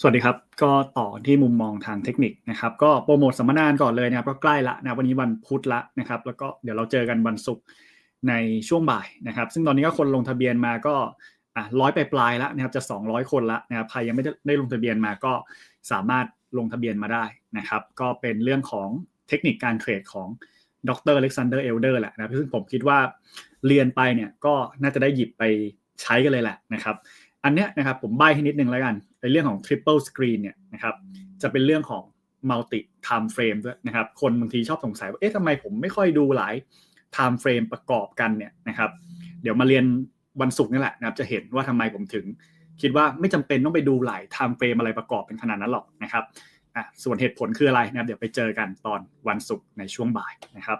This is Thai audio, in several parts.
สวัสดีครับ ก็ต่อที่มุมมองทางเทคนิคนะครับ ก็โปรโมทสัมมนานก่อนเลยนะครับก็ใกล้ละนะวันนี้วันพุธละนะครับ แล้วก็เดี๋ยวเราเจอกันวันศุกร์ในช่วงบ่ายนะครับ ซึ่งตอนนี้ก็คนลงทะเบียนมาก็อะร้อยปลายๆแล้วนะครับจะ 200 คนละนะครับใครยังไม่ได้ลงทะเบียนมาก็สามารถลงทะเบียนมาได้นะครับ ก็เป็นเรื่องของเทคนิคการเทรดของดรอเล็กซานเดอร์เอลเดอร์แหละนะซึ่งผมคิดว่าเรียนไปเนี่ยก็น่าจะได้หยิบไปใช้กันเลยแหละนะครับ อันเนี้ยนะครับผมใบให้นิดนึงแล้วกัน ในเรื่องของ triple screen เนี่ยนะครับจะเป็นเรื่องของ multi time frame ด้วยนะครับคนบางทีชอบสงสัยว่าเอ๊ะทำไมผมไม่ค่อยดูหลาย time frame ประกอบกันเนี่ยนะครับเดี๋ยวมาเรียนวันศุกร์นี่แหละนะครับจะเห็นว่าทำไมผมถึง คิดว่าไม่จำเป็นต้องไปดูหลาย time frame อะไรประกอบเป็นขนาดนั้นหรอกนะครับอะส่วนเหตุผลคืออะไรนะครับเดี๋ยวไปเจอกันตอนวันศุกร์ในช่วงบ่ายนะครับ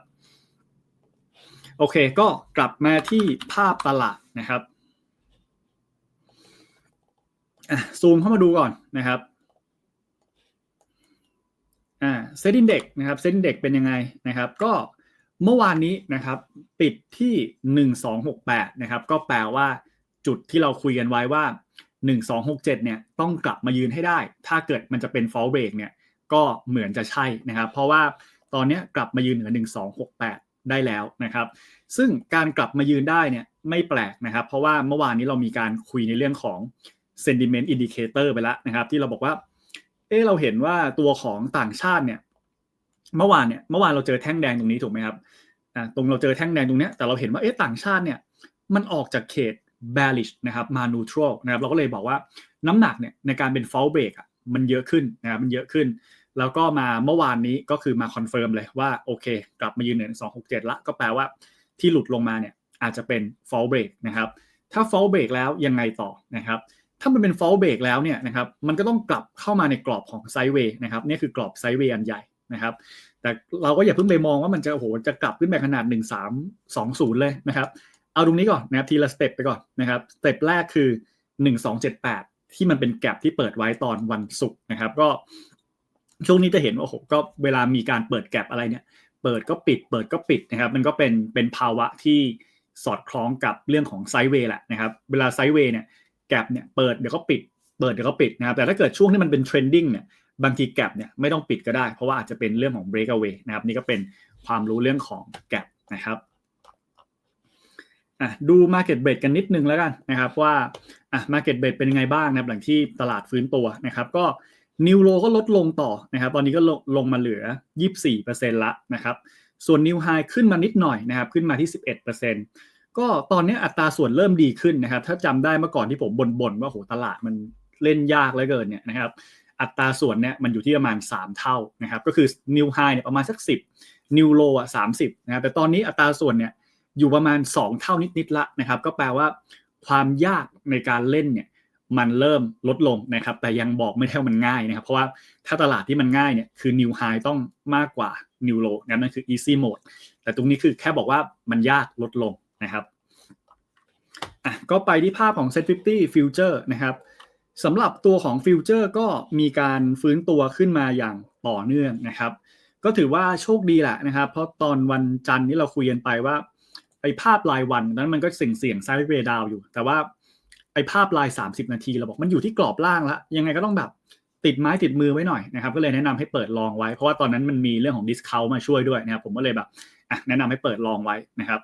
โอเคก็กลับมาที่ภาพตลาดนะครับ ซูมเข้ามาดูก่อนนะครับอ่าเซ็นดินเด็กนะครับเซ็นดินเด็กเป็นยังไงนะครับ ก็เมื่อวานนี้นะครับปิดที่ 1268นะครับก็แปลว่าจุดที่เราคุยกันไว้ว่า 1267เนี่ยต้องกลับมายืนให้ได้ ถ้าเกิดมันจะเป็น fall break เนี่ยก็เหมือนจะใช่นะครับ เพราะว่าตอนนี้กลับมายืนเหนือ 1268 ได้แล้วนะครับ ซึ่งการกลับมายืนได้เนี่ยไม่แปลกนะครับ เพราะว่าเมื่อวานนี้เรามีการคุยในเรื่องของ sentiment indicator ไปแล้วนะครับ ที่เราบอกว่า เออเราเห็นว่าตัวของต่างชาติเนี่ย เมื่อวานเนี่ยเมื่อวานเราเจอแท่งแดงตรงนี้ถูกไหมครับอ่าตรงเราเจอแท่งแดงตรงเนี้ยแต่เราเห็นว่าเอ๊ะต่างชาติเนี่ย มันออกจากเขต bearish นะครับมา neutral นะครับ เราก็เลยบอกว่าน้ำหนักเนี่ยในการเป็น fall break อะมันเยอะขึ้นนะครับมันเยอะขึ้น แล้วก็มาเมื่อวานนี้ก็คือมาคอนเฟิร์มเลยว่าโอเค กลับมายืนเหนือ267 ละก็แปลว่าที่หลุดลงมาเนี่ยอาจจะเป็น fall break นะครับถ้า fall break แล้วยังไงต่อนะครับ ถ้ามันเป็น fall break แล้วเนี่ยนะครับมันก็ต้องกลับเข้ามาในกรอบของไซด์เวย์นะครับนี่คือกรอบไซด์เวย์อันใหญ่นะครับแต่เราก็อย่าเพิ่งไปมองว่ามันจะโอ้โหจะกลับขึ้นไปขนาด 1 3 2 0 เลยนะครับเอาตรงนี้ก่อนนะครับทีละสเต็ปไปก่อนนะครับสเต็ปแรกคือ 1278 ที่มันเป็นแกลบที่เปิดไว้ตอนวันศุกร์นะครับก็ช่วงนี้จะเห็นว่าโอ้โหก็เวลามีการเปิดแกลบอะไรเนี่ยเปิดก็ปิด เปิดก็ปิดนะครับมันก็เป็นเป็นภาวะที่สอดคล้องกับเรื่องของไซด์เวย์แหละนะครับเวลาไซด์เวย์เนี่ย แกลบเนี่ยเปิดเดี๋ยวก็ปิด เปิดเดี๋ยวก็ปิดนะครับแต่ถ้าเกิดช่วงที่มันเป็นเทรนดิ้งเนี่ยบางทีแกลบเนี่ยไม่ต้องปิดก็ได้ เพราะว่าอาจจะเป็นเรื่องของ breakaway นะครับนี่ก็เป็นความรู้เรื่องของแกลบนะครับอะดู market b r e a กันนิดนึงแล้วกันนะครับว่าอะ market b r e a เป็นยังไงบ้างนะครับหลังที่ตลาดฟื้นตัวนะครับก็นิวโลก็ลดลงต่อนะครับตอนนี้ก็ลงมาเหลือ 24%ละนะครับส่วนนิวไฮขึ้นมานิดหน่อยนะครับขึ้นมาที่ 11% ก็ตอนนี้อัตราส่วนเริ่มดีขึ้นนะครับ ถ้าจำได้เมื่อก่อนที่ผมบ่นๆว่าโหตลาดมันเล่นยากเหลือเกินเนี่ยนะครับ อัตราส่วนเนี่ยมันอยู่ที่ประมาณ 3 เท่านะครับ ก็คือนิวไฮเนี่ยประมาณสัก 10นิวโลอะ30นะครับแต่ตอนนี้อัตราส่วนเนี่ยอยู่ประมาณ 2 เท่านิดๆละนะครับ ก็แปลว่าความยากในการเล่นเนี่ยมันเริ่มลดลงนะครับ แต่ยังบอกไม่ได้ว่ามันง่ายนะครับ เพราะว่าถ้าตลาดที่มันง่ายเนี่ยคือ new high ต้องมากกว่า new low นะนั่นคือ easy mode แต่ตรงนี้คือแค่บอกว่ามันยากลดลง นะครับอะก็ไปที่ภาพของ set 50 future นะครับสำหรับตัวของ future ก็มีการฟื้นตัวขึ้นมาอย่างต่อเนื่องนะครับ ก็ถือว่าโชคดีแหละนะครับ เพราะตอนวันจันทร์นี้เราคุยกันไปว่าไอ้ภาพรายวันนั้นมันก็เสี่ยงเสี่ยงไซด์เวย์ดาวอยู่ แต่ว่าไอ้ภาพลาย 30 นาทีเราบอกมันอยู่ที่กรอบล่างแล้วยังไงก็ต้องแบบติดไม้ติดมือไว้หน่อยนะครับ ก็เลยแนะนำให้เปิดลองไว้ เพราะว่าตอนนั้นมันมีเรื่องของดิสคาวมาช่วยด้วยนะครับ ผมก็เลยแบบแนะนำให้เปิดลองไว้นะครับ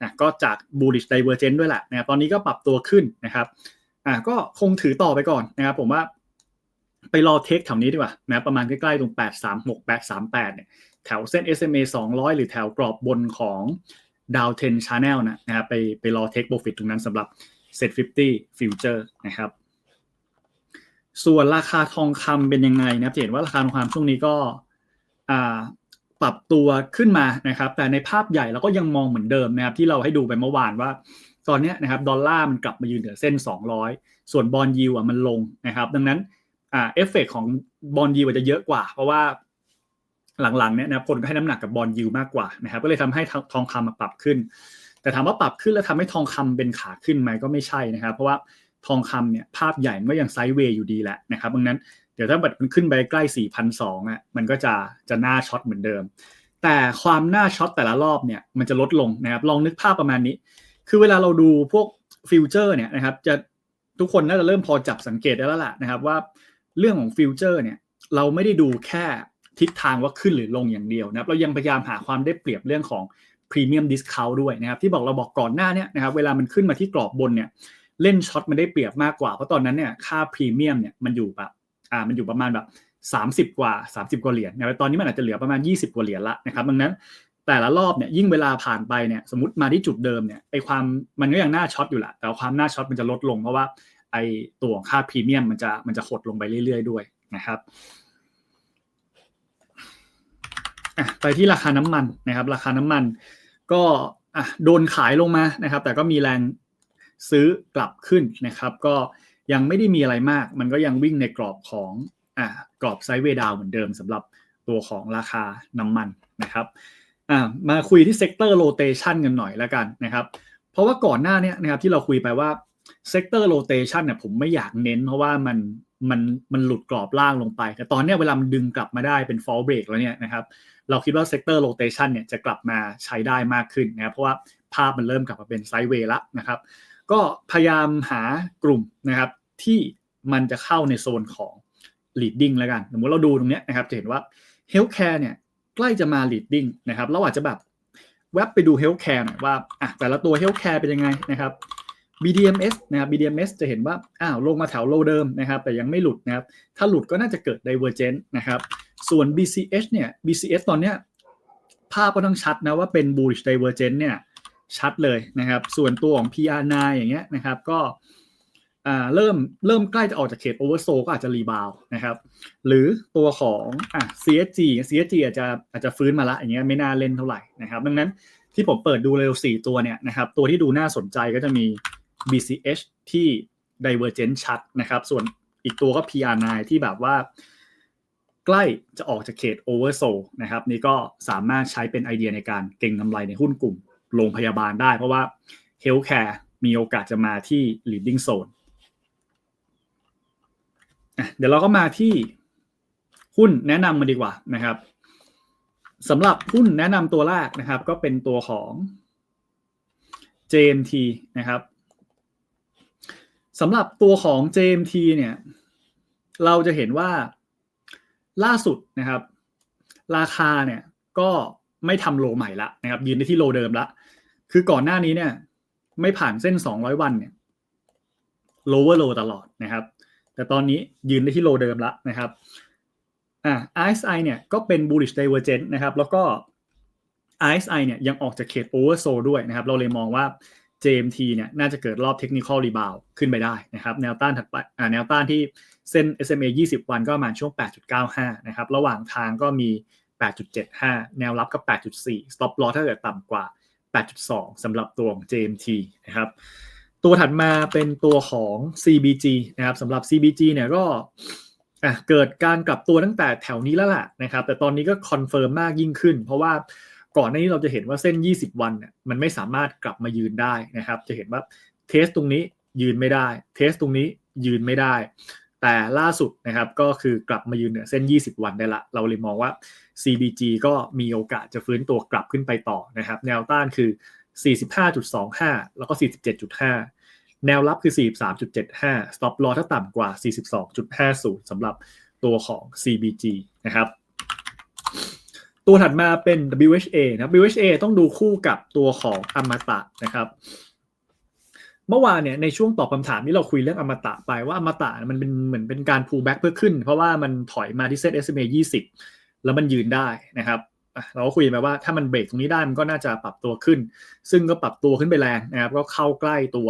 นะก็จาก bullish divergence ด้วยแหละนะครับตอนนี้ก็ปรับตัวขึ้นนะครับอะก็คงถือต่อไปก่อนนะครับผมว่าไปรอเทคแถวนี้ดีกว่านะประมาณใกล้ๆตรง 836 838เนี่ยแถวเส้น SMA 200 หรือแถวกรอบบนของดาวเทนชาแนลนะนะครับไปไปรอเทคโปรฟิตตรงนั้นสำหรับ Set 50 Future นะครับ ส่วนราคาทองคำเป็นยังไงนะครับเห็นว่าราคาทองคำช่วงนี้ก็ ปรับตัวขึ้นมานะครับ แต่ในภาพใหญ่เราก็ยังมองเหมือนเดิมนะครับ ที่เราให้ดูไปเมื่อวานว่า ตอนนี้นะครับดอลลาร์มันกลับมายืนเหนือเส้น 200 ส่วนบอลยูอะมันลงนะครับ ดังนั้นอ่าเอฟเฟกของบอลยูจะเยอะกว่า เพราะว่าหลังๆเนี่ยนะคนก็ให้น้ำหนักกับบอลยูมากกว่านะครับ ก็เลยทำให้ทองคำมาปรับขึ้น แต่ถามว่าปรับขึ้นแล้วทำให้ทองคำเป็นขาขึ้นไหมก็ไม่ใช่นะครับ เพราะว่าทองคำเนี่ยภาพใหญ่มันก็ยังไซด์เวย์อยู่ดีแหละนะครับดังนั้น เดี๋ยวถ้าบัดมันขึ้นไปใกล้4,200อะมันก็จะจะหน้าช็อตเหมือนเดิม แต่ความหน้าช็อตแต่ละรอบเนี่ยมันจะลดลงนะครับลองนึกภาพประมาณนี้ คือเวลาเราดูพวกฟิวเจอร์เนี่ยนะครับจะทุกคนน่าจะเริ่มพอจับสังเกตได้แล้วล่ะนะครับว่าเรื่องของฟิวเจอร์เนี่ยเราไม่ได้ดูแค่ทิศทางว่าขึ้นหรือลงอย่างเดียวนะครับเรายังพยายามหาความได้เปรียบเรื่องของพรีเมียมดิสคาวด้วยนะครับที่บอกเราบอกก่อนหน้าเนี่ยนะครับเวลามันขึ้นมาที่กรอบบนเนี่ยเล่นช็อตมันได้เปรียบมากกว่าเพราะตอนนั้นเนี่ยค่าพรีเมียมเนี่ยมันอยู่แบบ อ่ามันอยู่ประมาณแบบ 30 กว่า 30 กว่าเหรียญนะตอนนี้มันอาจจะเหลือประมาณ 20 กว่าเหรียญละนะครับดังนั้นแต่ละรอบเนี่ยยิ่งเวลาผ่านไปเนี่ยสมมติมาที่จุดเดิมเนี่ยไอความมันก็ยังหน้าช็อตอยู่แหละแต่ความหน้าช็อตมันจะลดลงเพราะว่าไอตัวค่าพรีเมียมมันจะมันจะหดลงไปเรื่อย ๆ ด้วยนะครับไปที่ราคาน้ำมันนะครับ ราคาน้ำมันก็โดนขายลงมานะครับ แต่ก็มีแรงซื้อกลับขึ้นนะครับ ก็ ยังไม่ได้มีอะไรมาก มันก็ยังวิ่งในกรอบของอ่ากรอบไซด์เวดาวเหมือนเดิมสำหรับตัวของราคาน้ำมันนะครับอ่ามาคุยที่เซกเตอร์โรเตชันกันหน่อยแล้วกันนะครับ เพราะว่าก่อนหน้านี้นะครับที่เราคุยไปว่าเซกเตอร์โรเตชันเนี่ยผมไม่อยากเน้น เพราะว่ามันมันมันหลุดกรอบล่างลงไป แต่ตอนนี้เวลามันดึงกลับมาได้เป็น fall break แล้วเนี่ยนะครับเราคิดว่าเซกเตอร์โรเตชันเนี่ยจะกลับมาใช้ได้มากขึ้นนะครับเพราะว่าภาพมันเริ่มกลับมาเป็นไซด์เวย์ละนะครับ ก็พยายามหากลุ่มนะครับที่มันจะเข้าในโซนของ leading แล้วกัน สมมติเราดูตรงนี้นะครับจะเห็นว่า healthcare เนี่ยใกล้จะมา leading นะครับเราอาจจะแบบแวบไปดู healthcare หน่อยว่าอะแต่ละตัว healthcare เป็นยังไงนะครับ BDMs นะครับ BDMs จะเห็นว่าอ้าวลงมาแถวโลเดิมนะครับแต่ยังไม่หลุดนะครับถ้าหลุดก็น่าจะเกิด divergence นะครับส่วน BCH เนี่ย BCH ตอนเนี้ยภาพก็ต้องชัดนะว่าเป็น bullish divergence เนี่ย ชัดเลยนะครับ ส่วนตัวของ PR9 อย่างเงี้ยนะครับ ก็เริ่มเริ่มใกล้จะออกจากเขตโอเวอร์โซก็อาจจะรีบาวนะครับ หรือตัวของอะ CSG CSG อาจจะอาจจะฟื้นมาละอย่างเงี้ยไม่น่าเล่นเท่าไหร่นะครับ ดังนั้นที่ผมเปิดดูเร็ว4ตัวเนี่ยนะครับ ตัวที่ดูน่าสนใจก็จะมี BCH ที่ Divergent ชัดนะครับ ส่วนอีกตัวก็ PR9 ที่แบบว่าใกล้จะออกจากเขต Oversold นะครับ นี่ก็สามารถใช้เป็นไอเดียในการเก็งกำไรในหุ้นกลุ่ม โรงพยาบาลได้ เพราะว่า Healthcare มีโอกาสจะมาที่ Leading Zone เดี๋ยวเราก็มาที่หุ้นแนะนำมาดีกว่านะครับสำหรับหุ้นแนะนำตัวแรกนะครับ ก็เป็นตัวของ JMT นะครับสำหรับตัวของ JMT เนี่ย เราจะเห็นว่าล่าสุดนะครับ ราคาเนี่ยก็ ไม่ทำโลใหม่ละนะครับยืนในที่โลเดิมละ คือก่อนหน้านี้เนี่ย ไม่ผ่านเส้น 200 วันเนี่ย lower low ตลอดนะครับ แต่ตอนนี้ยืนในที่โลเดิมละนะครับอ่า RSI เนี่ยก็เป็น bullish divergence นะครับ แล้วก็ RSI เนี่ยยังออกจากเขต oversold ด้วยนะครับ เราเลยมองว่า JMT เนี่ยน่าจะเกิดรอบเทคนิคอลรีบาวขึ้นไปได้นะครับ แนวต้านถัดไปอ่าแนวต้านที่เส้น SMA 20 วันก็ประมาณช่วง 8.95 นะครับ ระหว่างทางก็มี 8.75 แนวรับก็8.4 stop loss ถ้าเกิดต่ำกว่า 8.2สำหรับตัวของ JMT นะครับตัวถัดมาเป็นตัวของ CBG นะครับสำหรับ CBG เนี่ยก็เกิดการกลับตัวตั้งแต่แถวนี้แล้วแหละนะครับ แต่ตอนนี้ก็คอนเฟิร์มมากยิ่งขึ้น เพราะว่าก่อนหน้านี้เราจะเห็นว่าเส้น 20 วันเนี่ยมันไม่สามารถกลับมายืนได้นะครับ จะเห็นว่าเทสตรงนี้ยืนไม่ได้ เทสตรงนี้ยืนไม่ได้ แต่ล่าสุดนะครับก็คือกลับมายืนเหนือเส้น 20 วันได้ละ เราเลยมองว่า CBG ก็มีโอกาสจะฟื้นตัวกลับขึ้นไปต่อนะครับ แนวต้านคือ 45.25 แล้วก็ 47.5 แนวรับคือ 43.75 stop loss ถ้าต่ำกว่า 42.50สำหรับตัวของ CBG นะครับตัวถัดมาเป็น WHA นะ WHA ต้องดูคู่กับตัวของอมตะนะครับ เมื่อวานเนี่ยในช่วงตอบคำถามที่เราคุยเรื่องอมตะไปว่าอมตะมันเป็นเหมือนเป็นการ pull back เพื่อขึ้น เพราะว่ามันถอยมาที่เส้น SMA 20แล้วมันยืนได้นะครับเราก็คุยไปว่าถ้ามันเบรกตรงนี้ได้มันก็น่าจะปรับตัวขึ้น ซึ่งก็ปรับตัวขึ้นไปแรงนะครับก็เข้าใกล้ตัว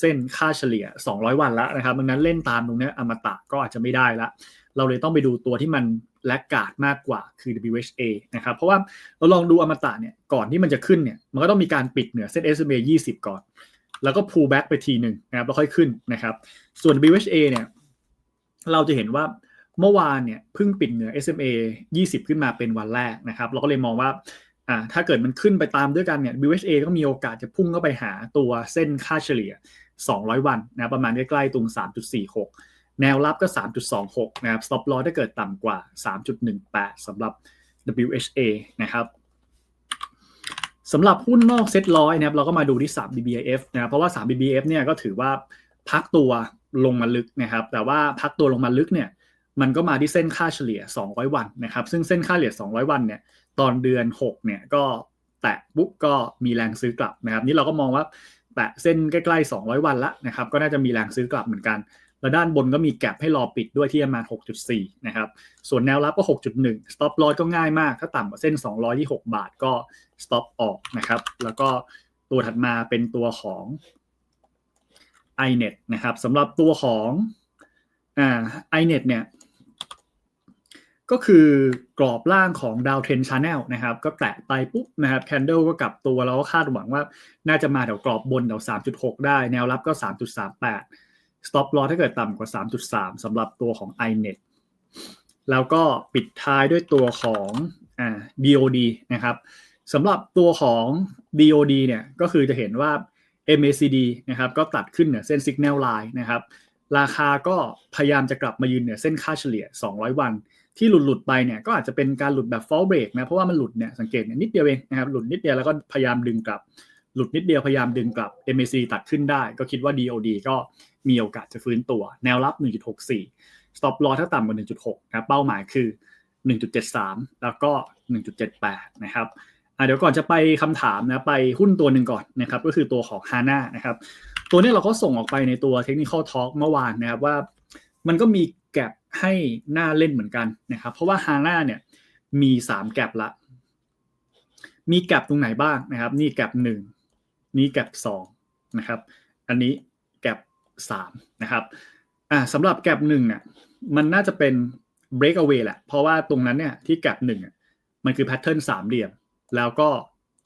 เส้นค่าเฉลี่ย 200 วันแล้วนะครับดังนั้นเล่นตามตรงนี้อมตะก็อาจจะไม่ได้ละ เราเลยต้องไปดูตัวที่มันและกาดมากกว่าคือ WHA นะครับ เพราะว่าเราลองดูอมตะเนี่ยก่อนที่มันจะขึ้นเนี่ยมันก็ต้องมีการปิดเหนือเส้น SMA 20 ก่อน แล้วก็ pull back ไปทีหนึ่งนะครับแล้วค่อยขึ้นนะครับ ส่วน WHA เนี่ยเราจะเห็นว่าเมื่อวานเนี่ยเพิ่งปิดเหนือ SMA 20 ขึ้นมาเป็นวันแรกนะครับ เราก็เลยมองว่าอ่าถ้าเกิดมันขึ้นไปตามด้วยกันเนี่ย WHA ก็มีโอกาสจะพุ่งเข้าไปหาตัวเส้นค่าเฉลี่ย 200 วันนะประมาณใกล้ๆตรง 3.46 แนวรับก็ 3.26 นะครับ stop loss ถ้าเกิดต่ำกว่า 3.18สำหรับ WHA นะครับ สำหรับหุ้นนอกเซ็ตร้อยนะครับเราก็มาดูที่ 3 BBF นะครับเพราะว่า 3 BBF เนี่ยก็ถือว่าพักตัวลงมาลึกนะครับ แต่ว่าพักตัวลงมาลึกเนี่ยมันก็มาที่เส้นค่าเฉลี่ย 200 วันนะครับ ซึ่งเส้นค่าเฉลี่ย 200 วันเนี่ยตอนเดือน 6 เนี่ยก็แตะปุ๊บก็มีแรงซื้อกลับนะครับ นี่เราก็มองว่าแตะเส้นใกล้ๆ 200 วันละนะครับ ก็น่าจะมีแรงซื้อกลับเหมือนกัน แล้วด้านบนก็มีแกลบให้รอปิดด้วยที่ประมาณ 6.4 นะครับ ส่วนแนวรับก็ 6.1 stop loss ก็ง่ายมาก ถ้าต่ำกว่าเส้น206บาทก็ stop ออกนะครับ แล้วก็ตัวถัดมาเป็นตัวของ iNet นะครับสำหรับตัวของอ่า iNet เนี่ยก็คือกรอบล่างของดาวเทรนชาแนลนะครับ ก็แตะไปปุ๊บนะครับแคนเดลก็กลับตัวแล้วก็คาดหวังว่าน่าจะมาแถวกรอบบนแถว3.6 ได้ แนวรับก็ 3.38 stop loss ถ้าเกิดต่ำกว่า 3.3สำหรับตัวของ iNet แล้วก็ปิดท้ายด้วยตัวของอ่า DOD นะครับสำหรับตัวของ DOD เนี่ยก็คือจะเห็นว่า MACD นะครับก็ตัดขึ้นเหนือเส้น Signal Line นะครับราคาก็พยายามจะกลับมายืนเหนือเส้นค่าเฉลี่ย 200 วัน ที่หลุดหลุดไปเนี่ยก็อาจจะเป็นการหลุดแบบ fall break นะเพราะว่ามันหลุดเนี่ยสังเกตเนี่ยนิดเดียวเองนะครับหลุดนิดเดียวแล้วก็พยายามดึงกลับ หลุดนิดเดียวพยายามดึงกลับ MACD ตัดขึ้นได้ ก็คิดว่า DOD ก็ มีโอกาสจะฟื้นตัว แนวรับ 1.64 stop loss ถ้าต่ำกว่า 1.6 นะเป้าหมายคือ 1.73 แล้วก็ 1.78 นะครับเดี๋ยวก่อนจะไปคำถามนะไปหุ้นตัวหนึ่งก่อนนะครับก็คือตัวของ HANA นะครับตัวนี้เราก็ส่งออกไปในตัว Technical Talk เมื่อวานนะครับว่ามันก็มีแกลบให้หน้าเล่นเหมือนกันนะครับ เพราะว่า HANA เนี่ยมี3แกลบละ มีแกลบตรงไหนบ้างนะครับ นี่แกลบหนึ่งนี่แกลบสองนะครับ อันนี้ สามนะครับอ่าสำหรับแกลบหนึ่งเนี่ยมันน่าจะเป็น breakaway แหละ เพราะว่าตรงนั้นเนี่ยที่แกลบหนึ่งมันคือแพทเทิร์นสามเหลี่ยม แล้วก็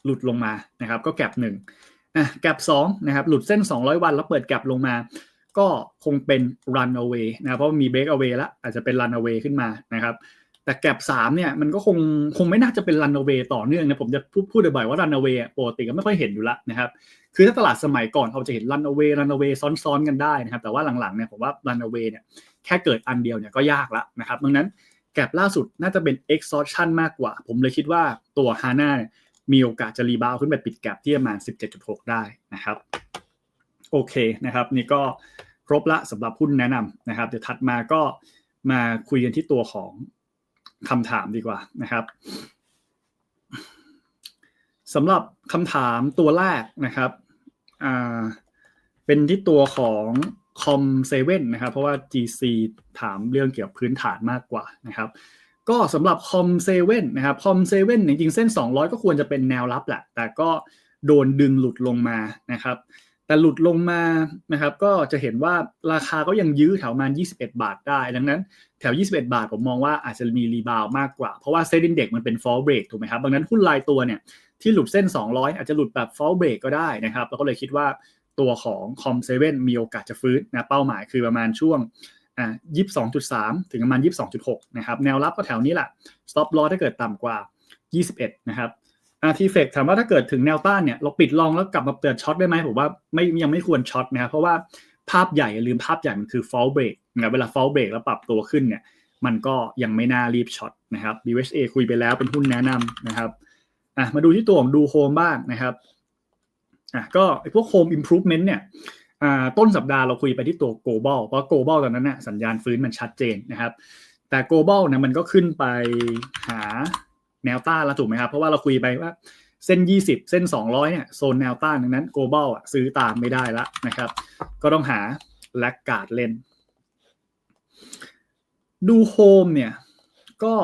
หลุดลงมานะครับก็แกลบหนึ่งอะแกลบสองนะครับหลุดเส้น 200 วันแล้วเปิดแกลบลงมา ก็คงเป็น run away นะเพราะมี break away แล้วอาจจะเป็น run away ขึ้นมานะครับแต่แกลบสามเนี่ยมันก็คงคงไม่น่าจะเป็น run away ต่อเนื่องนะผมจะพูดพูดบ่อยๆว่า run away ปกติก็ไม่ค่อยเห็นอยู่ละนะครับ คือถ้าตลาดสมัยก่อนเราจะเห็น run away run away ซ้อนๆกันได้นะครับแต่ว่าหลังๆเนี่ยผมว่า run away เนี่ยแค่เกิดอันเดียวเนี่ยก็ยากละนะครับดังนั้นแกลบล่าสุดน่าจะเป็น exhaustion มากกว่า ผมเลยคิดว่าตัว HANA เนี่ยมีโอกาสจะรีบาวขึ้นไปปิดแกลบที่ประมาณ 17.6 ได้นะครับโอเคนะครับ นี่ก็ครบละสำหรับหุ้นแนะนำนะครับ เดี๋ยวถัดมาก็มาคุยกันที่ตัวของคำถามดีกว่านะครับ สำหรับคำถามตัวแรกนะครับอ่าเป็นที่ตัวของคอมเซเว่นนะครับ เพราะว่า GC ถามเรื่องเกี่ยวกับพื้นฐานมากกว่านะครับ ก็สำหรับคอมเซเว่นนะครับคอมเซเว่นจริงๆเส้น 200 ก็ควรจะเป็นแนวรับแหละ แต่ก็โดนดึงหลุดลงมานะครับ แต่หลุดลงมานะครับก็จะเห็นว่าราคาก็ยังยื้อแถวประมาณ21 บาทได้ ดังนั้นแถว 21 บาทผมมองว่าอาจจะมีรีบาวมากกว่า เพราะว่าเซ็นดินเด็กมันเป็น fall break ถูกไหมครับดังนั้นหุ้นรายตัวเนี่ยที่หลุดเส้น 200 อาจจะหลุดแบบ fall break ก็ได้นะครับเราก็เลยคิดว่าตัวของคอมเซเว่นมีโอกาสจะฟื้นนะเป้าหมายคือประมาณช่วงอ่ายี่สิบสองจุดสามถึงประมาณยี่สิบสองจุดหกนะครับแนวรับก็แถวนี้แหละ stop loss ถ้าเกิดต่ำกว่ายี่สิบเอ็ดนะครับ อาร์ทีเฟกถามว่าถ้าเกิดถึงแนวต้านเนี่ยเราปิดลองแล้วกลับมาเปิดช็อตได้ไหมผมว่าไม่ยังไม่ควรช็อตนะครับเพราะว่าภาพใหญ่ลืมภาพใหญ่มันคือ fall break นะเวลา fall break แล้วปรับตัวขึ้นเนี่ยมันก็ยังไม่น่ารีบช็อตนะครับ BHA คุยไปแล้วเป็นหุ้นแนะนำนะครับอะมาดูที่ตัวของดูโฮมบ้างนะครับอะก็ไอ้พวก home improvement เนี่ยต้นสัปดาห์เราคุยไปที่ตัว global เพราะ global ตอนนั้นนะสัญญาณฟื้นมันชัดเจนนะครับ แต่ global เนี่ยมันก็ขึ้นไปหา แนวต้านแล้วถูกไหมครับ เพราะว่าเราคุยไปว่าเส้น 20 เส้น 200เนี่ยโซนแนวต้านดังนั้น global อะซื้อตามไม่ได้ละนะครับ ก็ต้องหาแลกการ์ดเล่น ดูโฮมเนี่ยก็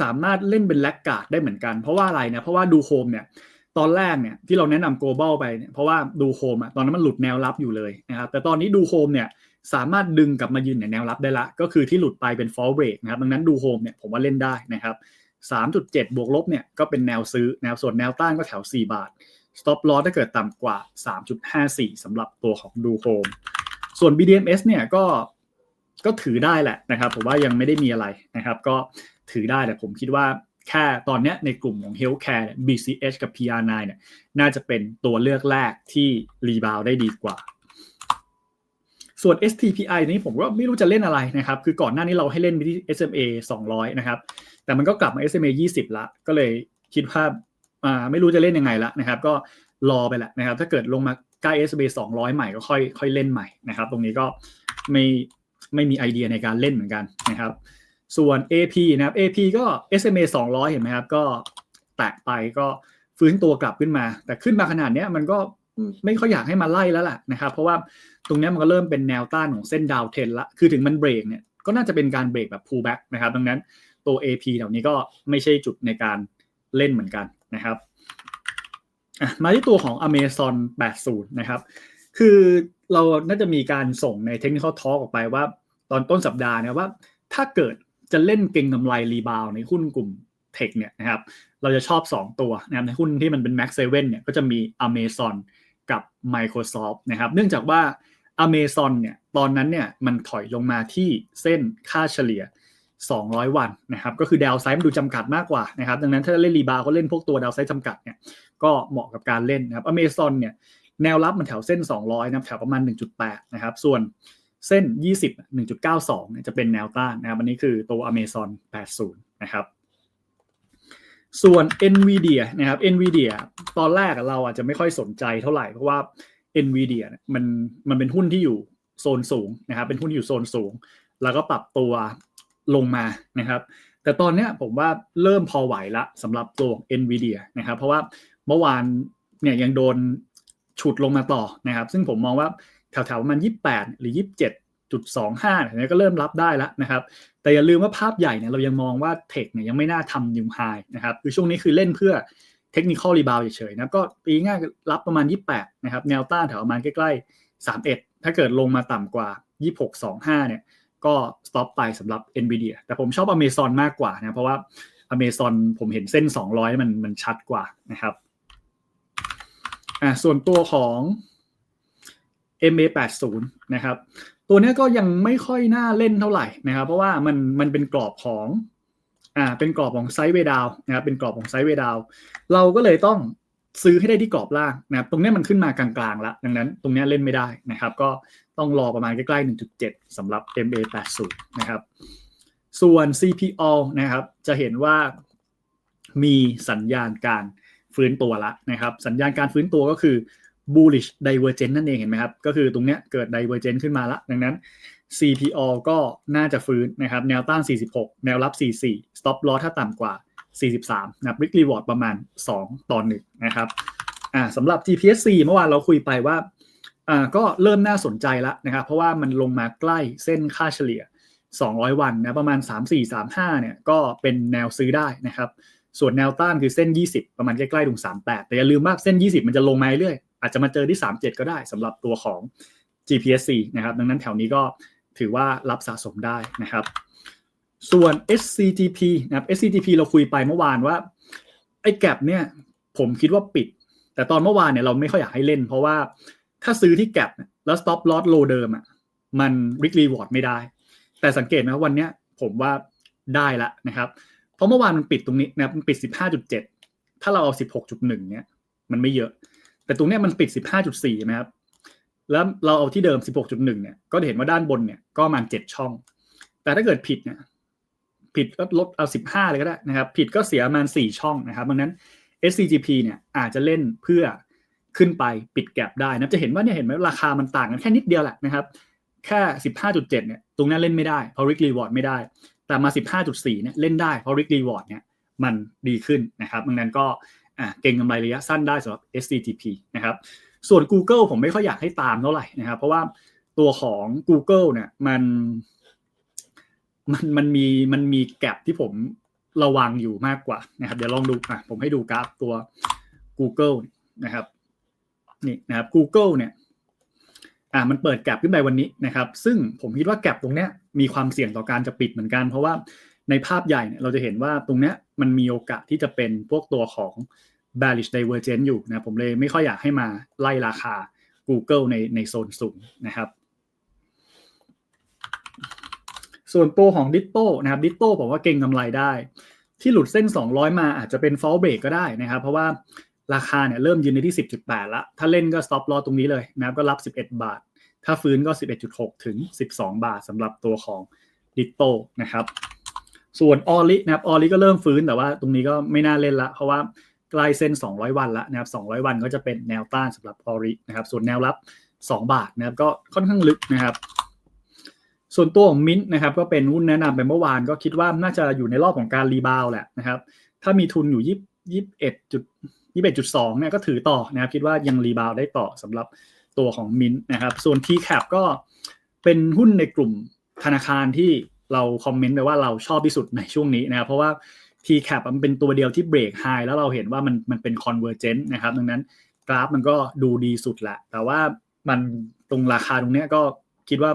สามารถเล่นเป็นแลกการ์ดได้เหมือนกัน เพราะว่าอะไรเนี่ยเพราะว่าดูโฮมเนี่ยตอนแรกเนี่ยที่เราแนะนำ global ไปเนี่ยเพราะว่าดูโฮมอะตอนนั้นมันหลุดแนวรับอยู่เลยนะครับแต่ตอนนี้ดูโฮมเนี่ยสามารถดึงกลับมายืนในแนวรับได้ละ ก็คือที่หลุดไปเป็น fall break นะครับดังนั้นดูโฮมเนี่ยผมว่าเล่นได้นะครับ 3.7 บวกลบเนี่ยก็เป็นแนวซื้อแนวส่วนแนวต้านก็แถว 4 บาท stop loss ถ้าเกิดต่ำกว่า 3.54 สำหรับตัวของดูโฮมส่วน BDMs เนี่ยก็ก็ถือได้แหละนะครับผมว่ายังไม่ได้มีอะไรนะครับ ก็ถือได้แต่ผมคิดว่าแค่ตอนนี้ในกลุ่มของ Healthcare BCH กับ PR9 เนี่ยน่าจะเป็นตัวเลือกแรกที่รีบาวได้ดีกว่า ส่วน STPI นี้ผมก็ไม่รู้จะเล่นอะไรนะครับ คือก่อนหน้านี้เราให้เล่นไปที่ SMA 200 นะครับ แต่มันก็กลับมา SMA 20 ละ ก็เลยคิดว่าไม่รู้จะเล่นยังไงละนะครับ ก็รอไปแหละนะครับ ถ้าเกิดลงมาใกล้ SMA 200 ใหม่ก็ค่อยค่อยเล่นใหม่นะครับ ตรงนี้ก็ไม่ไม่มีไอเดียในการเล่นเหมือนกันนะครับ ส่วน AP นะครับ AP ก็ SMA 200 เห็นไหมครับ ก็แตะไปก็ฟื้นตัวกลับขึ้นมา แต่ขึ้นมาขนาดนี้มันก็ไม่ค่อยอยากให้มาไล่แล้วล่ะนะครับ เพราะว่าตรงนี้มันก็เริ่มเป็นแนวต้านของเส้นดาวเทนละ คือถึงมันเบรกเนี่ยก็น่าจะเป็นการเบรกแบบ pullback นะครับ ดังนั้น ตัว AP เหล่านี้ก็ไม่ใช่จุดในการเล่นเหมือนกันนะครับมาที่ตัวของ Amazon 80 นะครับ คือเราน่าจะมีการส่งในเทคนิคทอ l k ออกไปว่า ตอนต้นสัปดาห์เนี่ยว่า ถ้าเกิดจะเล่นเก็งกำไรรีบาวในหุ้นกลุ่มเทคเนี่ยนะครับ เราจะชอบ 2 ตัวนะครับในหุ้นที่มันเป็น Max 7เนี่ยก็จะมี Amazon กับ Microsoft นะครับ เนื่องจากว่า Amazon เนี่ยตอนนั้นเนี่ยมันถอยลงมาที่เส้นค่าเฉลี่ย 200 วันนะครับก็คือดาวไซด์มันดูจำกัดมากกว่านะครับดังนั้นถ้าเล่นรีบาวก็เล่นพวกตัวดาวไซด์จำกัดเนี่ยก็เหมาะกับการเล่นนะครับ Amazon เนี่ยแนวรับมันแถวเส้น 200นะแถวประมาณ 1.8 นะครับ ส่วนเส้น 20 1.92เนี่ยจะเป็นแนวต้านนะครับ อันนี้คือตัว Amazon 80 นะครับ ส่วน NVIDIA นะครับ NVIDIA ตอนแรกเราอาจจะไม่ค่อยสนใจเท่าไหร่ เพราะว่า NVIDIA มันมันเป็นหุ้นที่อยู่โซนสูงนะครับ เป็นหุ้นที่อยู่โซนสูง แล้วก็ปรับตัว ลงมานะครับ แต่ตอนนี้ผมว่าเริ่มพอไหวละสำหรับตัว NVIDIA นะครับ เพราะว่าเมื่อวานเนี่ยยังโดนฉุดลงมาต่อนะครับ ซึ่งผมมองว่าแถวๆประมาณ28 หรือ 27.25เนี่ยก็เริ่มรับได้แล้วนะครับ แต่อย่าลืมว่าภาพใหญ่เนี่ยเรายังมองว่าเทคเนี่ยยังไม่น่าทำนิวไฮนะครับคือช่วงนี้คือเล่นเพื่อเทคนิคอลรีบาวเฉยๆนะก็ปีง่ายรับประมาณ 28 นะครับ แนวต้านแถวประมาณใกล้ๆ 31 ถ้าเกิดลงมาต่ำกว่า 26.25 เนี่ย ก็สต็อปไปสำหรับ NVIDIA แต่ผมชอบ Amazon มากกว่านะเพราะว่า Amazon ผมเห็นเส้น 200 มันมันชัดกว่านะครับอ่าส่วนตัวของ MA80 นะครับตัวนี้ก็ยังไม่ค่อยน่าเล่นเท่าไหร่นะครับ เพราะว่ามันมันเป็นกรอบของอ่าเป็นกรอบของไซด์เวดาวนะครับเป็นกรอบของไซด์เวดาวเราก็เลยต้อง ซื้อให้ได้ที่กรอบล่างนะครับตรงนี้มันขึ้นมากลางๆแล้วดังนั้นตรงนี้เล่นไม่ได้นะครับ ก็ต้องรอประมาณใกล้ๆ 1.7สำหรับ MA80 นะครับ ส่วน CPO นะครับ จะเห็นว่ามีสัญญาณการฟื้นตัวละนะครับ สัญญาณการฟื้นตัวก็คือ bullish divergence นั่นเองเห็นไหมครับ ก็คือตรงเนี้ยเกิด divergence ขึ้นมาละดังนั้น CPO ก็น่าจะฟื้นนะครับ แนวต้าน 46 แนวรับ 44 stop loss ถ้าต่ำกว่า 43นะ risk reward ประมาณ 2 ต่อ1นะครับอ่าสำหรับ GPSC เมื่อวานเราคุยไปว่าอ่าก็เริ่มน่าสนใจแล้วนะครับ เพราะว่ามันลงมาใกล้เส้นค่าเฉลี่ย 200 วันนะประมาณ 3435เนี่ยก็เป็นแนวซื้อได้นะครับ ส่วนแนวต้านคือเส้น 20 ประมาณใกล้ๆตรง38 แต่อย่าลืมว่าเส้น 20 มันจะลงมาเรื่อยอาจจะมาเจอที่ 37 ก็ได้สำหรับตัวของ GPSC นะครับ ดังนั้นแถวนี้ก็ถือว่ารับสะสมได้นะครับ ส่วน SCGP นะครับ SCGP เราคุยไปเมื่อวานว่าไอ้แกลบเนี่ย ผมคิดว่าปิด แต่ตอนเมื่อวานเนี่ยเราไม่ค่อยอยากให้เล่น เพราะว่าถ้าซื้อที่แกลบแล้ว stop loss low เดิมอะมัน risk reward ไม่ได้ แต่สังเกตนะวันเนี้ยผมว่าได้ละนะครับ เพราะเมื่อวานมันปิดตรงนี้นะมันปิด 15.7 ถ้าเราเอา 16.1 เนี่ย มันไม่เยอะ แต่ตรงเนี้ยมันปิด 15.4นะครับ แล้วเราเอาที่เดิม 16.1 เนี่ย ก็เห็นว่าด้านบนเนี่ยก็มาณ7ช่อง แต่ถ้าเกิดผิดเนี่ย ผิดก็ลดเอา15เลยก็ได้นะครับ ผิดก็เสียประมาณ4ช่องนะครับดังนั้น SCGP เนี่ยอาจจะเล่นเพื่อขึ้นไปปิดแกลบได้นะจะเห็นว่าเนี่ยเห็นไหมราคามันต่างกันแค่นิดเดียวแหละนะครับ แค่ 15.7 เนี่ยตรงนั้นเล่นไม่ได้เพราะ Risk Reward ไม่ได้ แต่มา 15.4 เนี่ยเล่นได้เพราะ Risk Reward เนี่ยมันดีขึ้นนะครับดังนั้นก็อ่าเก่งกำไรระยะสั้นได้สำหรับ SCGP นะครับส่วน Google ผมไม่ค่อยอยากให้ตามเท่าไหร่นะครับ เพราะว่าตัวของ Google เนี่ยมัน มันมันมีมันมีแกลบที่ผมระวังอยู่มากกว่านะครับ เดี๋ยวลองดูอะผมให้ดูกราฟตัว Google นะครับนี่นะครับ Google เนี่ยอ่ามันเปิดแกลบขึ้นไปวันนี้นะครับ ซึ่งผมคิดว่าแกลบตรงเนี้ยมีความเสี่ยงต่อการจะปิดเหมือนกัน เพราะว่าในภาพใหญ่เนี่ยเราจะเห็นว่าตรงเนี้ยมันมีโอกาสที่จะเป็นพวกตัวของ bearish divergence อยู่นะผมเลยไม่ค่อยอยากให้มาไล่ราคา Google ในในโซนสูงนะครับ ส่วนตัวของ Ditto นะครับ Ditto ผมว่าเก่งกำไรได้ ที่หลุดเส้น 200 มาอาจจะเป็น fall break ก็ได้นะครับ เพราะว่าราคาเนี่ยเริ่มยืนในที่ 10.8 ละ ถ้าเล่นก็ stop loss ตรงนี้เลยนะครับก็รับ 11 บาท ถ้าฟื้นก็ 11.6 ถึง 12 บาทสำหรับตัวของ Ditto นะครับ ส่วนออลินะครับออลิก็เริ่มฟื้นแต่ว่าตรงนี้ก็ไม่น่าเล่นละ เพราะว่าใกล้เส้น 200 วันละนะครับ 200 วันก็จะเป็นแนวต้านสำหรับออรินะครับ ส่วนแนวรับ 2 บาทนะครับก็ค่อนข้างลึกนะครับ ส่วนตัวของมินนะครับก็เป็นหุ้นแนะนำไปเมื่อวานก็คิดว่าน่าจะอยู่ในรอบของการรีบาวแหละนะครับถ้ามีทุนอยู่ยี่ยี่สิบเอ็ดจุดยี่สิบเอ็ดจุดสองเนี่ยก็ถือต่อนะครับคิดว่ายังรีบาวได้ต่อสำหรับตัวของมินนะครับส่วน TCAP ก็เป็นหุ้นในกลุ่มธนาคารที่เราคอมเมนต์ไปว่าเราชอบที่สุดในช่วงนี้นะครับเพราะว่า TCAP มันเป็นตัวเดียวที่เบรกไฮแล้วเราเห็นว่ามันมันเป็น convergent นะครับดังนั้นกราฟมันก็ดูดีสุดแหละ แต่ว่ามันตรงราคาตรงเนี้ยก็คิดว่า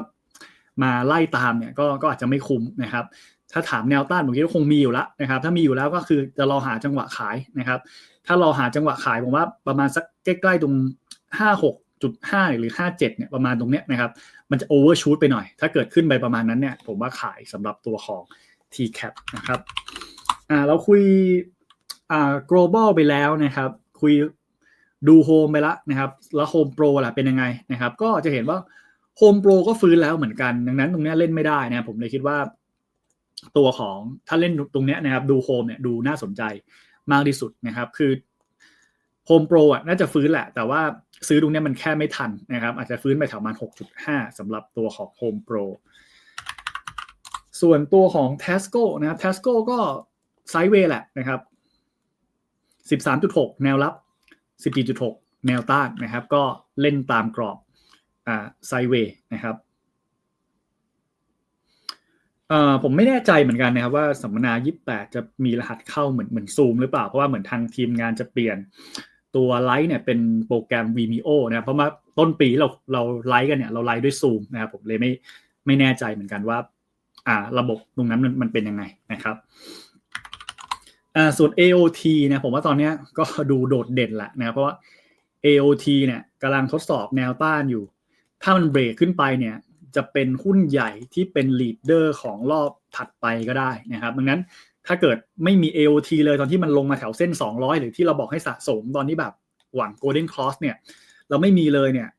มาไล่ตามเนี่ยก็ก็อาจจะไม่คุ้มนะครับ ถ้าถามแนวต้านผมคิดว่าคงมีอยู่แล้วนะครับ ถ้ามีอยู่แล้วก็คือจะรอหาจังหวะขายนะครับ ถ้ารอหาจังหวะขายผมว่าประมาณสักใกล้ๆตรง 56.5หรือ57เนี่ยประมาณตรงเนี้ยนะครับมันจะโอเวอร์ชูตไปหน่อย ถ้าเกิดขึ้นไปประมาณนั้นเนี่ยผมว่าขายสำหรับตัวของ TCAP นะครับอ่าเราคุยอ่า global ไปแล้วนะครับ คุยดูโฮมไปล้วนะครับ แล้วโฮมโปรล่ะเป็นยังไงนะครับ ก็จะเห็นว่า โฮมโปรก็ฟื้นแล้วเหมือนกัน ดังนั้นตรงเนี้ยเล่นไม่ได้นะครับผมเลยคิดว่า ตัวของถ้าเล่นตรงเนี้ยนะครับ ดูโฮมเนี่ยดูน่าสนใจมากที่สุดนะครับ คือโฮมโปรอะน่าจะฟื้นแหละ แต่ว่าซื้อตรงเนี้ยมันแค่ไม่ทันนะครับ อาจจะฟื้นไปแถวประมาณ6.5สำหรับตัวของ Home Pro ส่วนตัวของ Tasco นะครับ Tasco ก็ไซด์เวย์แหละนะครับ 13.6 แนวรับ 14.6 แนวต้านนะครับ ก็เล่นตามกรอบ ไซเวย์นะครับผมไม่แน่ใจเหมือนกันนะครับว่าสัมมนา 28 จะมีรหัสเข้าเหมือนเหมือนซูมหรือเปล่า เพราะว่าเหมือนทางทีมงานจะเปลี่ยนตัวไลฟ์เนี่ยเป็นโปรแกรม Vimeo นะครับเพราะว่าต้นปีเราเราไลฟ์กันเนี่ยเราไลฟ์ด้วยซูมนะครับผมเลยไม่ไม่แน่ใจเหมือนกันว่าอ่าระบบตรงนั้นมันเป็นยังไงนะครับอ่าส่วน AOT เนี่ยผมว่าตอนเนี้ยก็ดูโดดเด่นแหละนะครับเพราะว่า AOT เนี่ยกำลังทดสอบแนวต้านอยู่ ถ้ามันเบรกขึ้นไปเนี่ยจะเป็นหุ้นใหญ่ที่เป็นลีดเดอร์ของรอบถัดไปก็ได้นะครับดังนั้นถ้าเกิดไม่มี AOT เลยตอนที่มันลงมาแถวเส้น 200 หรือที่เราบอกให้สะสมตอนนี้แบบหวัง Golden Cross เนี่ยเราไม่มีเลยเนี่ย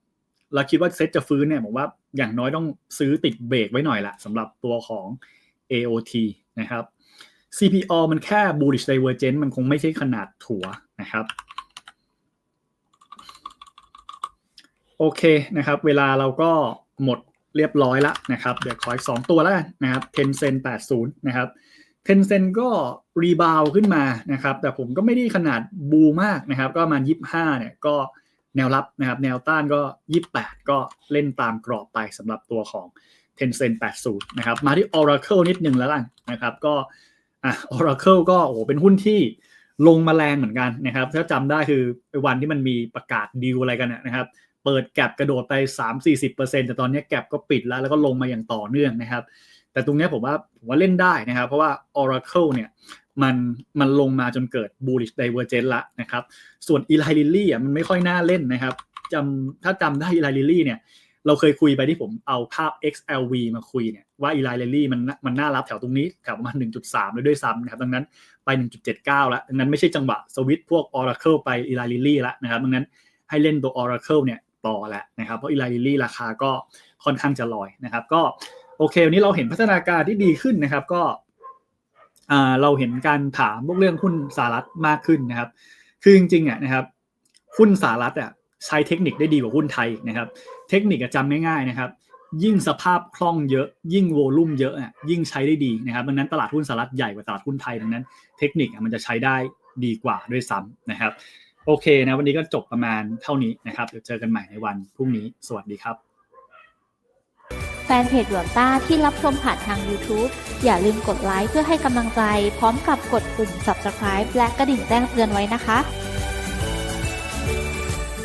เราคิดว่าเซ็ตจะฟื้นเนี่ยผมว่าอย่างน้อยต้องซื้อติดเบรกไว้หน่อยละสำหรับตัวของ AOT นะครับ CPO มันแค่ bullish divergence มันคงไม่ใช่ขนาดถัวนะครับ โอเคนะครับ เวลาเราก็หมดเรียบร้อยแล้วนะครับ เดี๋ยวขออีก2ตัวแล้วกันนะครับ Tencent 80นะครับ Tencent ก็รีบาวขึ้นมานะครับ แต่ผมก็ไม่ได้ขนาดบูมากนะครับ ก็มา25เนี่ยก็แนวรับนะครับ แนวต้านก็ 28 ก็เล่นตามกรอบไปสำหรับตัวของ Tencent 80 นะครับ มาที่ Oracle นิดนึงแล้วกันนะครับ ก็อะ Oracle ก็โอ้เป็นหุ้นที่ลงมาแรงเหมือนกันนะครับ ถ้าจำได้คือวันที่มันมีประกาศดีลอะไรกันนะครับ เปิดแก็บกระโดดไป 3-40%แต่ตอนนี้แก็บก็ปิดแล้ว แล้วก็ลงมาอย่างต่อเนื่องนะครับ แต่ตรงนี้ผมว่าผมว่าเล่นได้นะครับ เพราะว่า Oracle เนี่ยมันมันลงมาจนเกิด bullish divergence ละนะครับ ส่วน Eli Lilly อะมันไม่ค่อยน่าเล่นนะครับจำถ้าจำได้ Eli Lilly เนี่ยเราเคยคุยไปที่ผมเอาภาพ XLV มาคุยเนี่ยว่า Eli Lilly มันมันน่ารับแถวตรงนี้แถวประมาณ 1.3 เลยด้วยซ้ำนะครับ ดังนั้นไป 1.79 แล้ว ดังนั้นไม่ใช่จังหวะสวิตพวก Oracle ไป Eli Lilly แล้วนะครับ ดังนั้นให้เล่นตัว Oracle เนี่ย ต่อแหละนะครับ เพราะ Eli Lilly ราคาก็ค่อนข้างจะลอยนะครับ ก็โอเควันนี้เราเห็นพัฒนาการที่ดีขึ้นนะครับก็เราเห็นการถามพวกเรื่องหุ้นสหรัฐมากขึ้นนะครับ คือจริงๆอะนะครับหุ้นสหรัฐอะใช้เทคนิคได้ดีกว่าหุ้นไทยนะครับ เทคนิคจำง่ายๆนะครับ ยิ่งสภาพคล่องเยอะ ยิ่งโวลุ่มเยอะอะยิ่งใช้ได้ดีนะครับดังนั้นตลาดหุ้นสหรัฐใหญ่กว่าตลาดหุ้นไทยดังนั้น เทคนิคมันจะใช้ได้ดีกว่าด้วยซ้ำนะครับ โอเคนะวันนี้ก็จบประมาณเท่านี้นะครับเดี๋ยวเจอกันใหม่ในวันพรุ่งนี้สวัสดีครับ แฟนเพจหลวงต้าที่รับชมผ่านทาง YouTube อย่าลืมกดไลค์เพื่อให้กำลังใจ พร้อมกับกดปุ่ม Subscribe และกระดิ่งแจ้งเตือนไว้นะคะ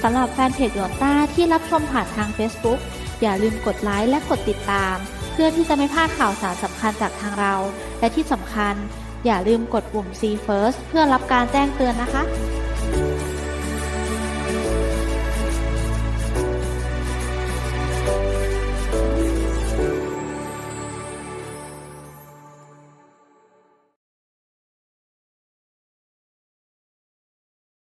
สำหรับแฟนเพจหลวงต้าที่รับชมผ่านทาง Facebook อย่าลืมกดไลค์และกดติดตาม เพื่อที่จะไม่พลาดข่าวสารสำคัญจากทางเรา และที่สำคัญ อย่าลืมกดปุ่ม See First เพื่อรับการแจ้งเตือนนะคะ